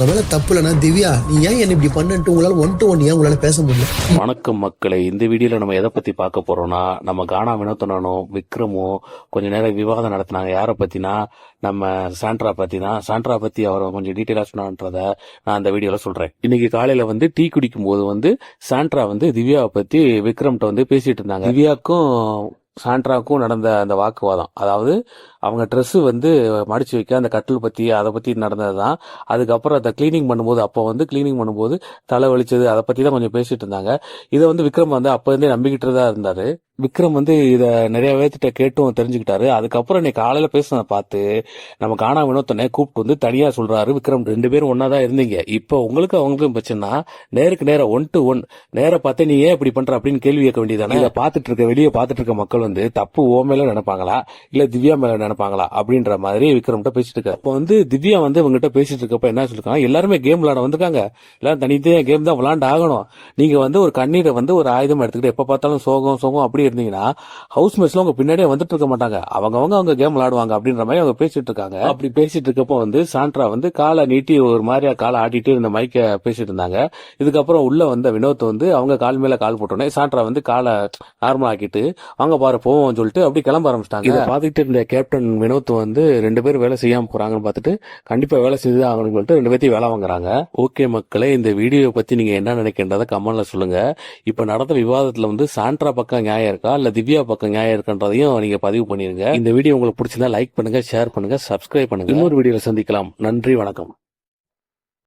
உங்க மேல தப்பு இல்லைன்னா திவ்யா நீ ஏன் என்ன இப்படி பண்ணிட்டு உங்களால ஒன் டு ஒன் ஏன் உங்களால பேச முடியல? வணக்கம் மக்களை இந்த வீடியோல நம்ம எதை பத்தி பார்க்க போறோம்னா நம்ம கானா வினோத்தனனும் விக்ரமும் கொஞ்ச நேரம் விவாதம் நடத்தினாங்க. யாரை பத்தினா நம்ம சாண்ட்ரா பத்தி தான் சாண்ட்ரா பத்தி அவர் கொஞ்சம் டீட்டெயிலா சொன்னான்றத நான் அந்த வீடியோல சொல்றேன். இன்னைக்கு காலையில வந்து டீ குடிக்கும் போது வந்து சாண்ட்ரா வந்து திவ்யாவை பத்தி விக்ரம்கிட்ட வந்து பேசிட்டு இருந்தாங்க. திவ்யாக்கும் சாண்ட்ராவுக்கும் நடந்த அந்த வாக்குவாதம். அதாவது அவங்க ட்ரெஸ்ஸு வந்து மடித்து வைக்க அந்த கட்டில் பற்றி அதை பத்தி நடந்ததுதான். அதுக்கப்புறம் அதை க்ளீனிங் பண்ணும்போது அப்போ வந்து க்ளீனிங் பண்ணும்போது தலை வலிச்சது அதை பற்றி தான் கொஞ்சம் பேசிகிட்டு இருந்தாங்க. இதை வந்து விக்ரம் வந்து அப்போ இருந்தே நம்பிக்கிட்டு தான் இருந்தார். விக்ரம் வந்து இத நிறைய பேர்த்திட்ட கேட்டும் தெரிஞ்சுக்கிட்டாரு. அதுக்கப்புறம் இன்னைக்கு காலையில பேசுனதை பார்த்து நம்ம காணா வினோத்தனை கூப்பிட்டு வந்து தனியா சொல்றாரு விக்ரம். ரெண்டு பேரும் ஒன்னா தான் இருந்தீங்க. இப்போ உங்களுக்கு அவங்களுக்கும் பிரச்சனை நேருக்கு நேரம் ஒன் டு ஒன் நேர பார்த்து நீ ஏன் இப்படி பண்ற அப்படின்னு கேள்வி கேட்க வேண்டியதானே இதை பார்த்துட்டு இருக்க வெளியே பார்த்துட்டு இருக்க மக்கள் வந்து தப்பு ஓ மேல நினைப்பாங்களா? இல்ல திவ்யா மேல நினைப்பாங்களா? அப்படின்ற மாதிரி விக்ரம்கிட்ட பேசிட்டு இருக்க அப்போ வந்து திவ்யா வந்து இவங்ககிட்ட பேசிட்டு இருக்கப்ப என்ன சொல்லிருக்காங்க? எல்லாருமே கேம் விளையாட வந்திருக்காங்க. எல்லாரும் தனித்தனியா கேம் தான் விளையாண்டு ஆகணும் நீங்க வந்து ஒரு கண்ணீரை வந்து ஒரு ஆயுதம் எடுத்துக்கிட்டு எப்ப பார்த்தாலும் சோகம் சோகம் அப்படி இருந்தீங்கன்னா ஹவுஸ் மேட்ஸ்ல உங்க பின்னாடியே வந்துட்டு இருக்க மாட்டாங்க. அவங்கவங்க அவங்க கேம் விளையாடுவாங்க அப்படின்ற மாதிரி அவங்க பேசிட்டு இருக்காங்க. அப்படி பேசிட்டு இருக்கப்போ வந்து சாண்ட்ரா வந்து காலை நீட்டி ஒரு மாதிரியா காலை ஆட்டிட்டு இந்த மைக்க பேசிட்டு இருந்தாங்க. இதுக்கப்புறம் உள்ள வந்த வினோத் வந்து அவங்க கால் மேல கால் போட்டோன்னே சாண்ட்ரா வந்து காலை நார்மல் ஆக்கிட்டு வாங்க பாரு போவோம் சொல்லிட்டு அப்படி கிளம்ப ஆரம்பிச்சிட்டாங்க. இதை பார்த்துட்டு இருந்த கேப்டன் வினோத் வந்து ரெண்டு பேரும் வேலை செய்யாம போறாங்கன்னு பார்த்துட்டு கண்டிப்பா வேலை செய்து ஆகணும்னு சொல்லிட்டு ரெண்டு பேர்த்தையும் வேலை வாங்குறாங்க. ஓகே மக்களே இந்த வீடியோ பத்தி நீங்க என்ன நினைக்கின்றத கமெண்ட்ல சொல்லுங்க. இப்ப நடந்த விவாதத்துல வந்து சாண்ட்ரா பக்கம் நியாயம் இருக்கா இல்ல திவ்யா பக்கம் நியாயம் இருக்கான்றதையும் நீங்க பதிவு பண்ணிருங்க. இந்த வீடியோ உங்களுக்கு பிடிச்சிருந்தா லைக் பண்ணுங்க ஷேர் பண்ணுங்க சப்ஸ்கிரைப் பண்ணுங்க. இன்னொரு வீடியோல சந்திக்கலாம். நன்றி வணக்கம்.